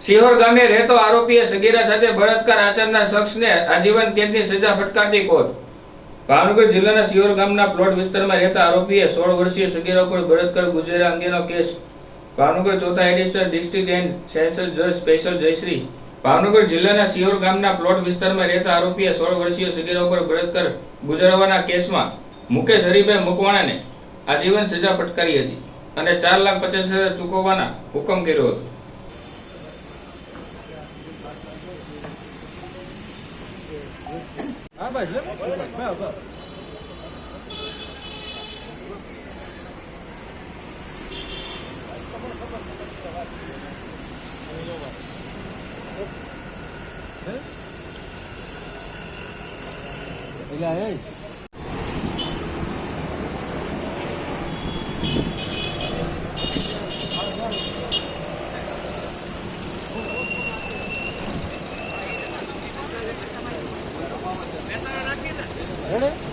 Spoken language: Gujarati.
સિહોર ગામે રહેતો આરોપીએ સગીરા સાથે બળાત્કાર આચરનાર શખ્સને આજીવન કેદની સજા ફટકારતી કોર્ટ. ભાવનગર જિલ્લાના સિહોર ગામના પ્લોટ વિસ્તારમાં રહેતા આરોપીએ સોળ વર્ષીય સગીરા ઉપર બળાત્કાર ગુજર્યા અંગેનો કેસ. ભાવનગર ચોથા એડિશનલ ડિસ્ટ્રિક્ટ એન્ડ સેશન જજ સ્પેશિયલ જયશ્રી. ભાવનગર જિલ્લાના સિહોર ગામના પ્લોટ વિસ્તારમાં રહેતા આરોપીએ સોળ વર્ષીય સગીરા ઉપર બળાત્કાર ગુજરવાના કેસમાં મુકેશ હરિભાઈ મકવાણાને આજીવન સજા ફટકારી હતી અને ચાર લાખ પચાસ હજાર ચૂકવવાના હુકમ કર્યો હતો. Ah, vai, leva vai, vai, vai. Olha aí. Ready?